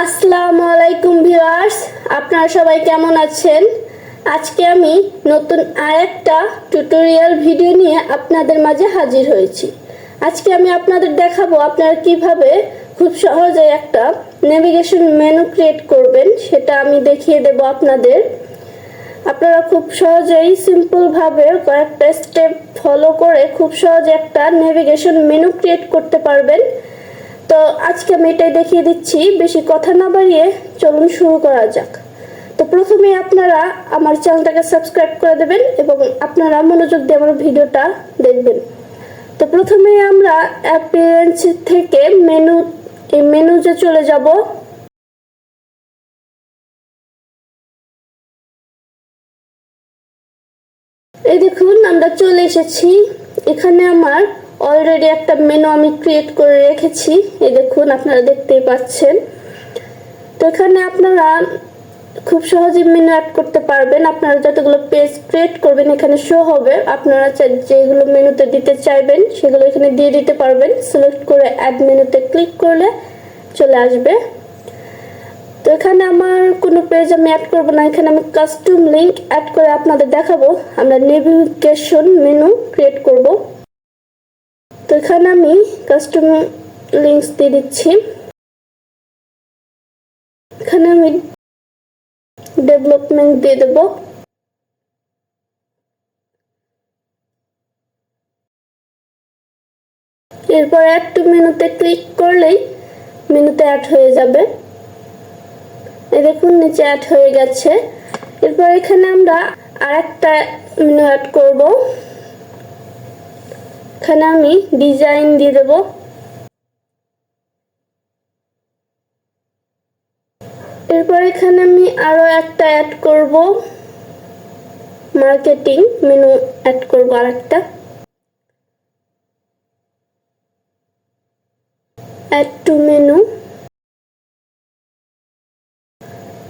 আসসালামু আলাইকুম ভিউয়ার্স, আপনারা সবাই কেমন আছেন? আজকে আমি নতুন আরেকটা টিউটোরিয়াল ভিডিও নিয়ে আপনাদের মাঝে হাজির হয়েছি। আজকে আমি আপনাদের দেখাবো আপনারা কীভাবে খুব সহজে একটা নেভিগেশন মেনু ক্রিয়েট করবেন, সেটা আমি দেখিয়ে দেব আপনাদের। আপনারা খুব সহজেই সিম্পলভাবে কয়েকটা স্টেপ ফলো করে খুব সহজে একটা নেভিগেশন মেনু ক্রিয়েট করতে পারবেন। তো আজকে আমি এটাই দেখিয়ে দিচ্ছি। বেশি কথা না বাড়িয়ে চলুন শুরু করা যাক। তো প্রথমে আপনারা আমার চ্যানেলটাকে সাবস্ক্রাইব করে দেবেন এবং আপনারা মনোযোগ দিয়ে আমার ভিডিওটা দেখবেন। তো প্রথমে আমরা অ্যাপিয়ারেন্স থেকে মেনু এই মেনুতে চলে যাব। এই দেখুন, আমরা চলে এসেছি। এখানে আমার অলরেডি একটা মেনু আমি ক্রিয়েট করে রেখেছি। এই দেখুন, আপনারা দেখতেই পাচ্ছেন। তো এখানে আপনারা খুব সহজে মেনু অ্যাড করতে পারবেন। আপনারা যতগুলো পেজ ক্রিয়েট করবেন, এখানে শো হবে। আপনারা যেগুলো মেনুতে দিতে চাইবেন, সেগুলো এখানে দিয়ে দিতে পারবেন। সিলেক্ট করে অ্যাড মেনুতে ক্লিক করলে চলে আসবে। তো এখানে আমার কোনো পেজ আমি অ্যাড করব না। এখানে আমি কাস্টম লিংক অ্যাড করে আপনাদের দেখাবো। আমরা নেভিগেশন মেনু ক্রিয়েট করব। তো এখানে আমি কাস্টম লিঙ্কস দিয়ে দিচ্ছি। এখানে আমি ডেভেলপমেন্ট দিয়ে দেব। এরপর অ্যাড মেনুতে ক্লিক করলেই মেনুতে অ্যাড হয়ে যাবে। দেখুন, নিচে অ্যাড হয়ে গেছে। এরপর এখানে আমরা আর একটা মেনু অ্যাড করব। এখানে আমি ডিজাইন দিয়ে দেব। এরপর এখানে আমি আরও একটা অ্যাড করব। মার্কেটিং মেনু অ্যাড করব আর একটা অ্যাড টু মেনু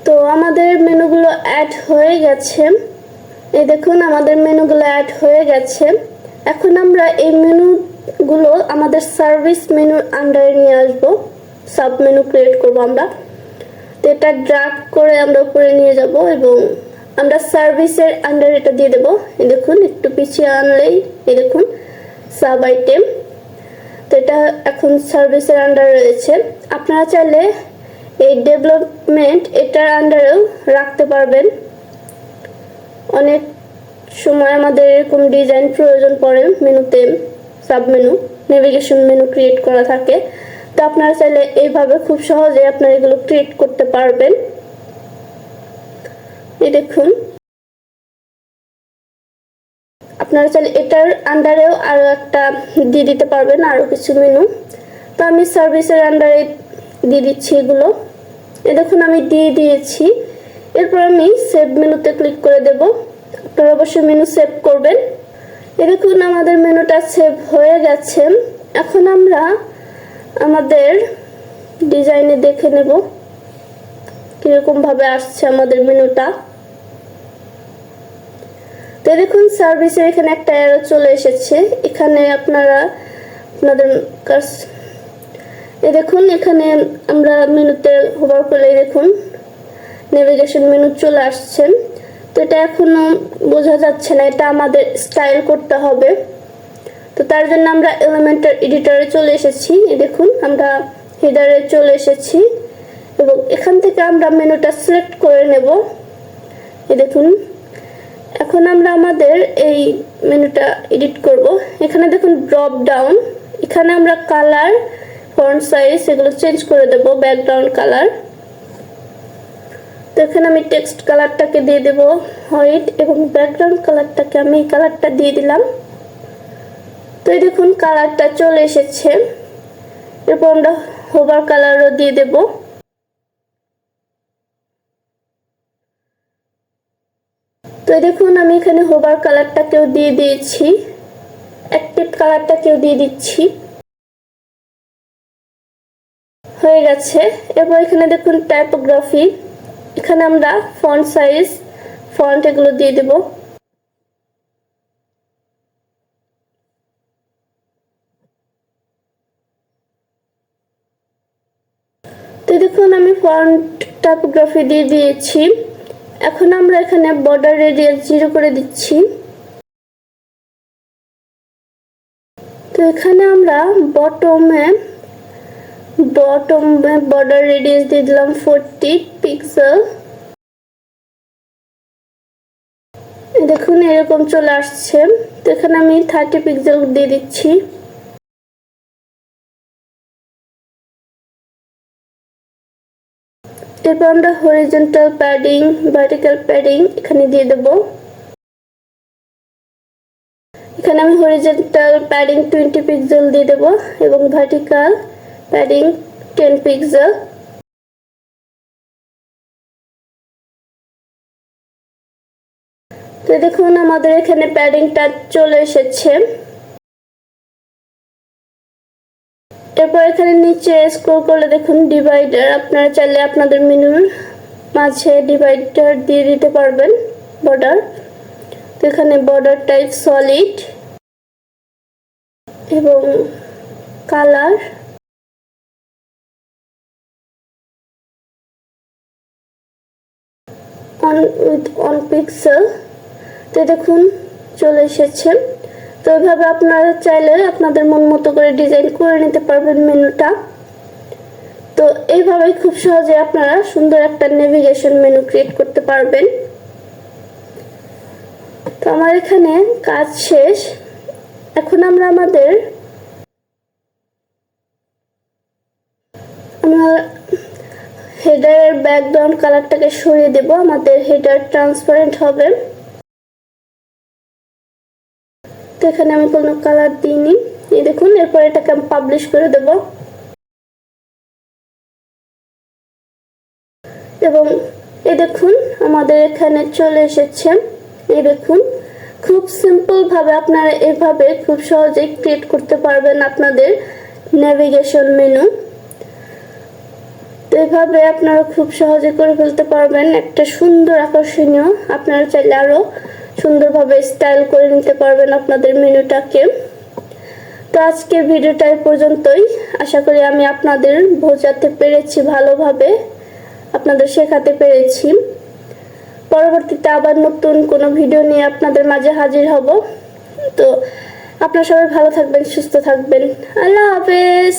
তো আমাদের মেনুগুলো অ্যাড হয়ে গেছে। এই দেখুন, আমাদের মেনুগুলো অ্যাড হয়ে গেছে। এখন আমরা এই মেনুগুলো আমাদের সার্ভিস মেনুর আন্ডারে নিয়ে আসব। সাব মেনু ক্রিয়েট করব আমরা। তো এটা ড্রাগ করে আমরা উপরে নিয়ে যাব এবং আমরা সার্ভিসের আন্ডারে এটা দিয়ে দেবো। এই দেখুন, একটু পিছিয়ে আনলেই, এই দেখুন, সাব আইটেম তো এটা এখন সার্ভিসের আন্ডারে রয়েছে। আপনারা চাইলে এই ডেভেলপমেন্ট এটার আন্ডারেও রাখতে পারবেন। অনেক সময় আমাদের এরকম ডিজাইন প্রয়োজন পড়ে মেনুতে sub menu navigation menu create করা থাকে। তো আপনারা চাইলে এইভাবে খুব সহজে আপনারা এগুলো ক্রিয়েট করতে পারবেন। এই দেখুন। আপনারা চাইলে এটার আন্ডারেও আরও একটা দিয়ে দিতে পারবেন আরও কিছু মেনু তো আমি সার্ভিসের আন্ডারে দিয়ে দিচ্ছি এগুলো। এ দেখুন, আমি দিয়ে দিয়েছি। এরপর আমি সেভ মেনুতে ক্লিক করে দেব। আপনারা অবশ্যই মেনু সেভ করবেন। এ দেখুন আমাদের মেনুটা সেভ হয়ে গেছে। এখন আমরা আমাদের ডিজাইনে দেখে নেব। কীরকম ভাবে আসছে আমাদের মেনুটা তো দেখুন সার্ভিসের এখানে একটা অ্যারো চলে এসেছে। এখানে আপনারা আপনাদের কাছ এ দেখুন, এখানে আমরা মেনুতে হোভার করলে দেখুন নেভিগেশন মেনু চলে আসছে। তো এটা এখনও বোঝা যাচ্ছে না, এটা আমাদের স্টাইল করতে হবে। তো তার জন্য আমরা এলিমেন্টার এডিটরে চলে এসেছি। দেখুন, আমরা হেডারে চলে এসেছি এবং এখান থেকে আমরা মেনুটা সিলেক্ট করে নেব। এই দেখুন, এখন আমরা আমাদের এই মেনুটা এডিট করব। এখানে দেখুন ড্রপ ডাউন এখানে আমরা কালার ফন্ট সাইজ এগুলো চেঞ্জ করে দেব ব্যাকগ্রাউন্ড কালার তো এখানে আমি টেক্সট কালারটাকে দিয়ে দেব হোয়াইট এবং ব্যাকগ্রাউন্ড কালারটাকে আমি এই কালারটা দিয়ে দিলাম। তো এই দেখুন কালারটা চলে এসেছে। এরপর আমরা হোভার কালারও দিয়ে দেব। তো দেখুন, আমি এখানে হোভার কালারটাকেও দিয়ে দিয়েছি। অ্যাক্টিভ কালারটাকেও দিয়ে দিচ্ছি। হয়ে গেছে। এরপর এখানে দেখুন টাইপোগ্রাফি এখানে আমরা ফন্ট সাইজ ফন্ট এগুলো দিয়ে দেব। তো দেখুন, আমি ফন্ট টাইপোগ্রাফি দিয়ে দিয়েছি। এখন আমরা এখানে বর্ডার রেডিয়াস জিরো করে দিচ্ছি। তো এখানে আমরা বটমে বটমে বর্ডার রেডিয়াস দিয়ে দিলাম ফোরটি পিক্সেল দেখুন, এরকম চলে আসছে। এখানে আমি থার্টি পিক্সেল দিয়ে দিচ্ছি। এরপর আমরা হরিজেন্টাল প্যাডিং ভার্টিক্যাল প্যাডিং এখানে দিয়ে দেব। এখানে আমি হরিজেন্টাল প্যাডিং টোয়েন্টি পিক্সেল দিয়ে দেব এবং ভার্টিক্যাল প্যাডিং টেন পিক্সেল তো দেখুন, আমাদের এখানে প্যাডিংটা চলে এসেছে। এরপর এখানে নিচে স্ক্রল করলে দেখুন ডিভাইডার আপনারা চাইলে আপনাদের মেনুর মাঝে ডিভাইডার দিয়ে দিতে পারবেন বর্ডার তো এখানে বর্ডার টাইপ সলিড এবং colour on with on pixel তো দেখুন, চলে এসেছে। তো এইভাবে আপনারা চাইলে আপনাদের মন মতো করে ডিজাইন করে নিতে পারবেন মেনুটা। তো এইভাবে খুব সহজে আপনারা সুন্দর একটা নেভিগেশন মেনু ক্রিয়েট করতে পারবেন। তো আমার এখানে কাজ শেষ। এখন আমরা আমাদের হেডারের ব্যাকগ্রাউন্ড কালারটাকে সরিয়ে দেব। আমাদের হেডার ট্রান্সপারেন্ট হবে। তো এখানে আমি কোনো কালার দিইনি। এই দেখুন, এরপর এটাকে আমি পাবলিশ করে দেব। এবং এই দেখুন, আমাদের এখানে চলে এসেছে। এই দেখুন, খুব সিম্পল ভাবে আপনারা এভাবে খুব সহজেই ক্রিয়েট করতে পারবেন আপনাদের নেভিগেশন মেনু তো এভাবে আপনারা খুব সহজে করে ফেলতে পারবেন। একটা সুন্দর আকর্ষণীয়, আপনারা চাইলে আরও সুন্দরভাবে স্টাইল করে নিতে পারবেন আপনাদের মেনুটাকে। তো আজকের ভিডিওটা পর্যন্তই। আশা করি আমি আপনাদের বোঝাতে পেরেছি ভালোভাবে, আপনাদের শেখাতে পেরেছি। পরবর্তীতে আবার নতুন কোনো ভিডিও নিয়ে আপনাদের মাঝে হাজির হব। তো আপনারা সবাই ভালো থাকবেন, সুস্থ থাকবেন। আল্লাহ হাফেজ!